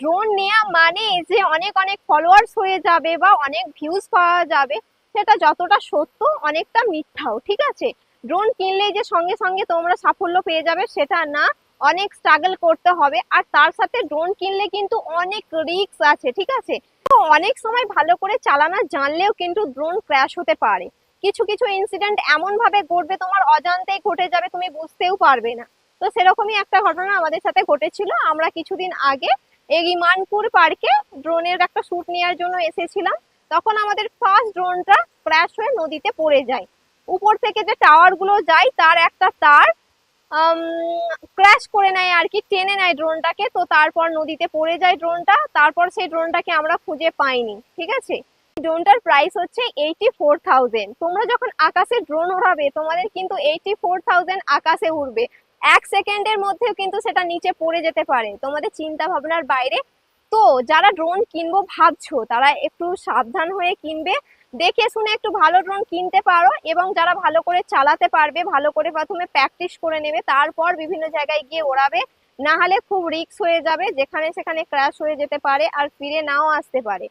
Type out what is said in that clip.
Drone নেওয়া মানে যে অনেক অনেক ফলোয়ার্স হয়ে যাবে বা অনেক ভিউজ পাওয়া যাবে, সেটা যতটা সত্য অনেকটা মিথ্যাও, ঠিক আছে? ড্রোন কিনলেই যে সঙ্গে সঙ্গে তোমরা সাফল্য পেয়ে যাবে, সেটা না, অনেক স্ট্রাগল করতে হবে। আর তার সাথে ড্রোন কিনলে কিন্তু অনেক রিস্ক আছে, ঠিক আছে? তো অনেক সময় ভালো করে চালানো জানলেও কিন্তু ড্রোন ক্র্যাশ হতে পারে। কিছু কিছু ইনসিডেন্ট এমন ভাবে ঘটবে, তোমার অজান্তেই ঘটে যাবে, তুমি বুঝতেও পারবে না। তো সেরকমই একটা ঘটনা আমাদের সাথে ঘটেছিল। আমরা কিছুদিন আগে এই ইমানপুর পার্কে ড্রোনের একটা শুট নেওয়ার জন্য এসেছিলাম। তখন আমাদের ফার্স্ট ড্রোনটা ক্র্যাশ হয়ে নদীতে পড়ে যায়। উপর থেকে যে টাওয়ারগুলো যায়, তার একটা তার ক্র্যাশ করে নেয় আর কি, টেনে নেয় ড্রোনটাকে। তো তারপর নদীতে পড়ে যায় ড্রোনটা। তারপর সেই ড্রোনটাকে আমরা খুঁজে পাইনি, ঠিক আছে? ড্রোনটার প্রাইস হচ্ছে এইটি ফোর তোমরা যখন আকাশে ড্রোন ওড়াবে, তোমাদের কিন্তু এইটি ফোর থাউজেন্ড আকাশে উড়বে। এক সেকেন্ডের মধ্যেও কিন্তু সেটা নিচে পড়ে যেতে পারে। তোমাদের চিন্তা ভাবনার বাইরে। তো, যারা ড্রোন কিনবো ভাবছ, তারা একটু সাবধান হয়ে কিনবে। দেখে শুনে একটু ভালো ড্রোন কিনতে পারো এবং যারা ভালো করে চালাতে পারবে, ভালো করে প্রথমে প্র্যাকটিস করে নেবে, তারপর বিভিন্ন জায়গায় গিয়ে ওড়াবে। না হলে খুব রিস্ক হয়ে যাবে, যেখানে সেখানে ক্র্যাশ হয়ে যেতে পারে আর ফিরে নাও আসতে পারে।